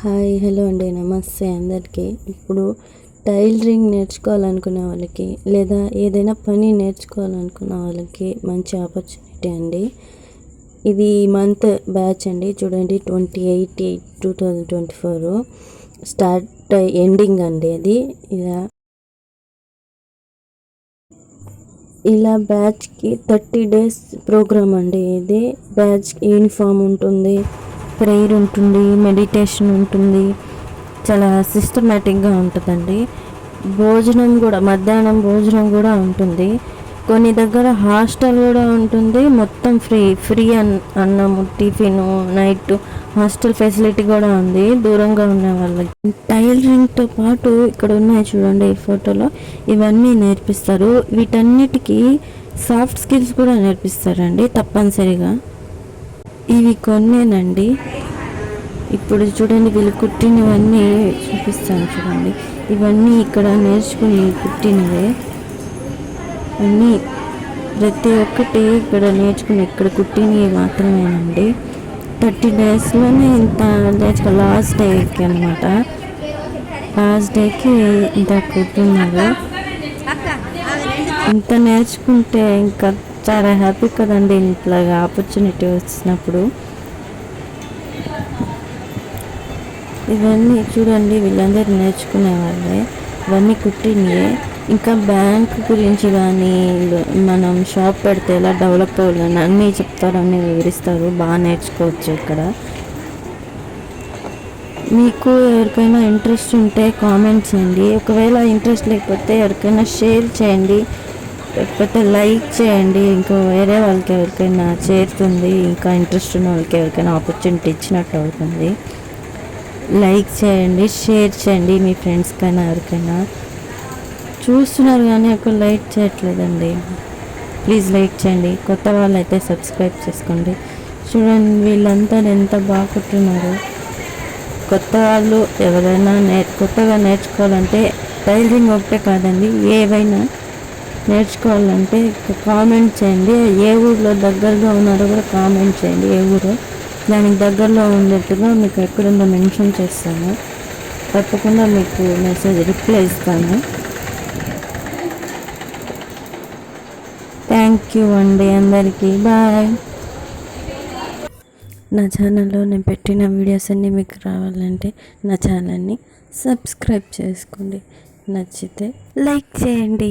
Hi hello అండి. నమస్తే అందరికీ. ఇప్పుడు టైలరింగ్ నేర్చుకోవాలనుకునే వాళ్ళకి లేదా ఏదైనా పని నేర్చుకోవాలనుకున్న వాళ్ళకి మంచి ఆపర్చునిటీ అండి. ఇది మంత్ బ్యాచ్ అండి. చూడండి twenty eight eight two thousand twenty four start ending అండి అది. ఇలా ఇలా బ్యాచ్కి థర్టీ డేస్ ప్రోగ్రామ్ అండి ఇది. బ్యాచ్ యూనిఫామ్ ఉంటుంది. ప్రేయర్ ఉంటుంది మెడిటేషన్ ఉంటుంది. చాలా సిస్టమేటిక్గా ఉంటుందండి. భోజనం కూడా మధ్యాహ్నం భోజనం కూడా ఉంటుంది. కొన్ని దగ్గర హాస్టల్ కూడా ఉంటుంది. మొత్తం ఫ్రీ ఫ్రీ అన్ అన్నము టిఫిన్ నైట్ హాస్టల్ ఫెసిలిటీ కూడా ఉంది. దూరంగా ఉన్న వాళ్ళకి. టైలరింగ్తో పాటు ఇక్కడ ఉన్నాయి చూడండి ఈ ఫోటోలో. ఇవన్నీ నేర్పిస్తారు. వీటన్నిటికీ సాఫ్ట్ స్కిల్స్ కూడా నేర్పిస్తారండి తప్పనిసరిగా. ఇవి కొన్నేనండి. ఇప్పుడు చూడండి వీళ్ళు కుట్టినవన్నీ చూపిస్తాను చూడండి. ఇవన్నీ ఇక్కడ నేర్చుకుని కుట్టినవే. అన్నీ ప్రతి ఒక్కటి ఇక్కడ నేర్చుకుని ఇక్కడ కుట్టినవి మాత్రమేనండి. థర్టీ డేస్లోనే ఇంత నేర్చుకో లాస్ట్ డేకి అనమాట లాస్ట్ డేకి ఇంత కుట్టున్నారు ఇంత నేర్చుకుంటే ఇంకా చాలా హ్యాపీ కదండి ఇట్లాగా ఆపర్చునిటీ వచ్చినప్పుడు. ఇవన్నీ చూడండి వీళ్ళందరూ నేర్చుకునే వాళ్ళే. ఇవన్నీ కుట్టినయే ఇంకా బ్యాంక్ గురించి కానీ మనం షాప్ పెడితే ఎలా డెవలప్ అవ్వాలని అన్నీ చెప్తారు అన్నీ వివరిస్తారు. బాగా నేర్చుకోవచ్చు ఇక్కడ. మీకు ఎవరికైనా ఇంట్రెస్ట్ ఉంటే కామెంట్ చేయండి. ఒకవేళ ఇంట్రెస్ట్ లేకపోతే ఎవరికైనా షేర్ చేయండి. లేకపోతే లైక్ చేయండి. ఇంకా వేరే వాళ్ళకి ఎవరికైనా చేరుతుంది. ఇంకా ఇంట్రెస్ట్ ఉన్న వాళ్ళకి ఎవరికైనా ఆపర్చునిటీ ఇచ్చినట్టు అవుతుంది. లైక్ చేయండి షేర్ చేయండి మీ ఫ్రెండ్స్కైనా ఎవరికైనా. చూస్తున్నారు కానీ ఒక లైక్ చేయట్లేదండి. ప్లీజ్ లైక్ చేయండి. కొత్త వాళ్ళు అయితే సబ్స్క్రైబ్ చేసుకోండి. చూడండి వీళ్ళంతా ఎంత బాగా కుట్టున్నారు. కొత్త వాళ్ళు ఎవరైనా నే కొత్తగా నేర్చుకోవాలంటే టైలరింగ్ ఒకటే కాదండి. ఏవైనా నేర్చుకోవాలంటే కామెంట్ చేయండి. ఏ ఊర్లో దగ్గరగా ఉన్నారో కూడా కామెంట్ చేయండి. ఏ ఊరు. దానికి దగ్గరలో ఉన్నట్టుగా మీకు ఎక్కడుందో మెన్షన్ చేస్తాను. తప్పకుండా మీకు మెసేజ్ రిప్లై ఇస్తాను. థ్యాంక్ యూ అండి అందరికీ. బాయ్ నా ఛానల్లో నేను పెట్టిన వీడియోస్ అన్నీ మీకు రావాలంటే నా ఛానల్ని సబ్స్క్రైబ్ చేసుకోండి. నచ్చితే లైక్ చేయండి.